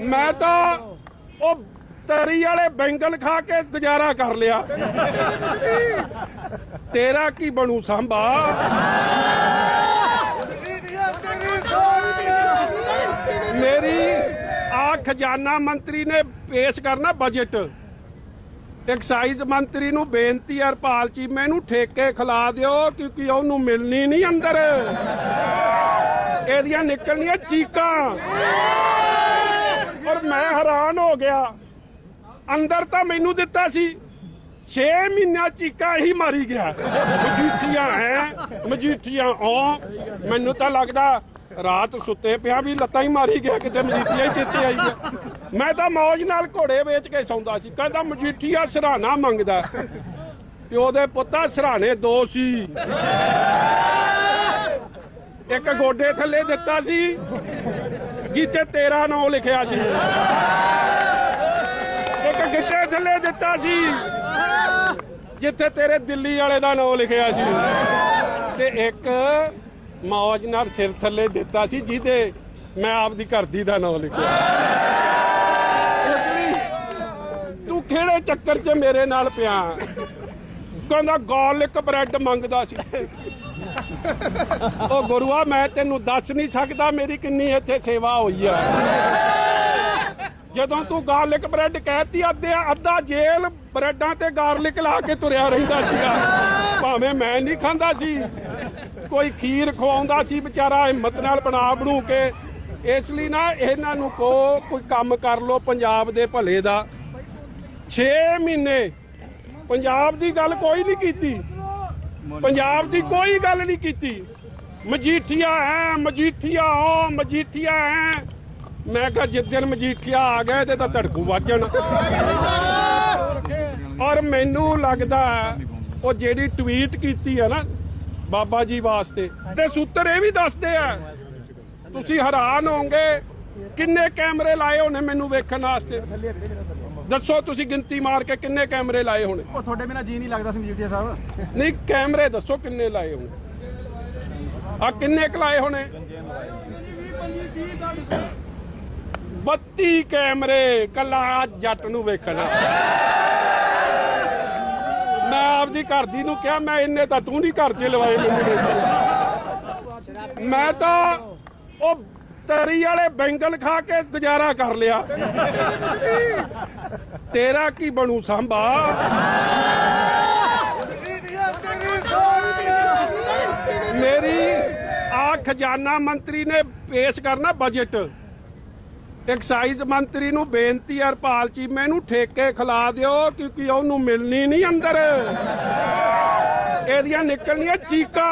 ਮੈਂ ਤਾਂ ਉਹ ਤਰੀ ਵਾਲੇ ਬੈਂਗਲ ਖਾ ਕੇ ਗੁਜ਼ਾਰਾ ਕਰ ਲਿਆ। ਤੇਰਾ ਕੀ ਬਣੂ ਸੰਭਾ? ਮੇਰੀ ਆ ਖਜ਼ਾਨਾ ਮੰਤਰੀ ਨੇ ਪੇਸ਼ ਕਰਨਾ ਬਜਟ ਐਕਸਾਈਜ਼ ਮੰਤਰੀ ਨੂੰ ਬੇਨਤੀ ਹਰਪਾਲ ਚੀਮੇ ਨੂੰ ਠੇਕੇ ਖਿਲਾ ਦਿਓ ਕਿਉਂਕਿ ਉਹਨੂੰ ਮਿਲਣੀ ਨਹੀਂ ਅੰਦਰ। ਇਹਦੀਆਂ ਨਿਕਲਣੀਆਂ ਚੀਕਾਂ। ਹੋ ਗਿਆ। ਅੰਦਰ ਤਾਂ ਮੈਨੂੰ ਦਿੱਤਾ ਸੀ। 6 ਮਹੀਨਾ ਚੀਕਾਂ ਹੀ ਮਾਰੀ ਗਿਆ। ਮਜੀਠੀਆਂ ਹੈ, ਮਜੀਠੀਆਂ ਆ ਮੈਨੂੰ ਤਾਂ ਲੱਗਦਾ ਰਾਤ ਸੁੱਤੇ ਪਿਆ ਵੀ ਲੱਤਾਂ ਹੀ ਮਾਰੀ ਗਿਆ, ਕਿਤੇ ਮਜੀਠੀਆ ਹੀ ਚੇਤੇ ਆਈ ਗਿਆ ਮੈਂ ਤਾਂ ਮੌਜ ਨਾਲ ਘੋੜੇ ਵੇਚ ਕੇ ਸੌਂਦਾ ਸੀ। ਕਹਿੰਦਾ, ਮਜੀਠੀਆ ਸਰਾਣਾ ਮੰਗਦਾ। ਪਿਓ ਦੇ ਪੁੱਤਾ ਸਰਾਣੇ ਦੋ ਸੀ। ਇੱਕ ਗੋਡੇ ਥੱਲੇ ਦਿੱਤਾ ਸੀ, ਜਿੱਥੇ ਤੇਰਾ ਨਾਮ ਲਿਖਿਆ ਸੀ। ਗਿੱਟੇ ਦਿੱਤਾ ਸੀ। ਜਿੱਥੇ ਤੇਰੇ ਦਿੱਲੀ ਵਾਲੇ ਦਾ ਨਾਮ ਲਿਖਿਆ ਸੀ। ਤੇ ਇੱਕ ਮੌਜ ਨਾਲ ਸਿਰ ਥੱਲੇ ਦਿੱਤਾ ਸੀ, ਜਿਹਦੇ ਮੈਂ ਆਪਦੀ ਘਰ ਦੀ ਦਾ ਨਾਮ ਲਿਖਿਆ। ਤੂੰ ਕਿਹੜੇ ਚੱਕਰ 'ਚ ਮੇਰੇ ਨਾਲ ਪਿਆ? ਕਹਿੰਦਾ ਗਾਰਲਿਕ ਬ੍ਰੈਡ ਮੰਗਦਾ ਸੀ। ਉਹ ਗੁਰੂਆ, ਮੈਂ ਤੈਨੂੰ ਦੱਸ ਨਹੀਂ ਸਕਦਾ ਮੇਰੀ ਕਿੰਨੀ ਇੱਥੇ ਸੇਵਾ ਹੋਈ ਆ। ਜਦੋਂ ਤੂੰ ਗਾਰਲਿਕ ਬ੍ਰੈਡ ਕਹਿਤੀ, ਅੱਧੇ ਅੱਧਾ ਜੇਲ ਬ੍ਰੈਡਾਂ ਤੇ ਗਾਰਲਿਕ ਲਾ ਕੇ ਤੁਰਿਆ ਰਹਿੰਦਾ ਸੀਗਾ। ਭਾਵੇਂ ਮੈਂ ਨਹੀਂ ਖਾਂਦਾ ਸੀ, ਕੋਈ ਖੀਰ ਖਵਾਉਂਦਾ ਸੀ, ਵਿਚਾਰਾ ਹਿੰਮਤ ਨਾਲ ਬਣਾ ਬਣੂ ਕੇ। ਇਸ ਲਈ ਨਾ ਇਹਨਾਂ ਨੂੰ ਕੋ ਕੋਈ ਕੰਮ ਕਰ ਲੋ ਪੰਜਾਬ ਦੇ ਭਲੇ ਦਾ। 6 ਮਹੀਨੇ ਪੰਜਾਬ ਦੀ ਗੱਲ ਕੋਈ ਨਹੀਂ ਕੀਤੀ। ਪੰਜਾਬ ਦੀ ਕੋਈ ਗੱਲ ਨਹੀਂ ਕੀਤੀ। ਮਜੀਠੀਆ ਹੈ ਮਜੀਠੀਆ ਹੋ ਮਜੀਠੀਆ ਹੈ ਮੈਂ ਕਿਹਾ ਜਿਸ ਦਿਨ ਮਜੀਠੀਆ ਆ ਗਏ ਤੇ ਤਾਂ ਧੜਕੂ ਵਾਜਣ ਔਰ ਮੈਨੂੰ ਲੱਗਦਾ ਉਹ ਜਿਹੜੀ ਟਵੀਟ ਕੀਤੀ ਹੈ ਨਾ ਬਾਬਾ ਜੀ ਵਾਸਤੇ ਤੇ ਸੂਤਰ ਇਹ ਵੀ ਦੱਸਦੇ ਆ ਤੁਸੀਂ ਹੈਰਾਨ ਹੋਵੋਗੇ ਕਿੰਨੇ ਕੈਮਰੇ ਲਾਏ ਹੋਣੇ ਮੈਨੂੰ ਵੇਖਣ ਵਾਸਤੇ। ਦੱਸੋ ਤੁਸੀਂ ਗਿਣਤੀ ਮਾਰ ਕੇ ਕਿੰਨੇ ਕੈਮਰੇ ਲਾਏ ਹੋਣੇ। ਉਹ ਤੁਹਾਡੇ ਬਿਨਾ ਜੀ ਨਹੀਂ ਲੱਗਦਾ ਸੀ ਮਜੀਠੀਆ ਸਾਹਿਬ। ਨਹੀਂ ਕੈਮਰੇ ਦੱਸੋ ਕਿੰਨੇ ਲਾਏ ਹੋਣੇ। ਆ ਕਿੰਨੇ ਕੁ ਲਾਏ ਹੋਣੇ? 32 ਕੈਮਰੇ, ਕੱਲਾ ਜੱਟ ਨੂੰ ਵੇਖਣਾ। ਮੈਂ ਆਪਦੀ ਘਰ ਦੀ ਨੂੰ ਕਿਹਾ, ਮੈਂ ਇੰਨੇ ਤਾਂ ਤੂੰ ਨਹੀਂ ਘਰ 'ਚ ਲਵਾਏ ਮੈਨੂੰ ਮੈਂ ਤਾਂ ਉਹ ਤਰੀ ਵਾਲੇ ਬੈਂਗਲ ਖਾ ਕੇ ਗੁਜ਼ਾਰਾ ਕਰ ਲਿਆ। ਤੇਰਾ ਕੀ ਬਣੂ ਸੰਭਾ? ਮੇਰੀ ਆ ਖਜ਼ਾਨਾ ਮੰਤਰੀ ਨੇ ਪੇਸ਼ ਕਰਨਾ ਬਜਟ ਐਕਸਾਈਜ਼ ਮੰਤਰੀ ਨੂੰ ਬੇਨਤੀ ਹੈ ਹਰਪਾਲ ਚੀਮੇ ਨੂੰ ਠੇਕੇ ਖਿਲਾ ਦਿਓ ਕਿਉਂਕਿ ਉਹਨੂੰ ਮਿਲਣੀ ਨਹੀਂ ਅੰਦਰ। ਇਹਦੀਆਂ ਨਿਕਲਣੀਆਂ ਚੀਕਾਂ।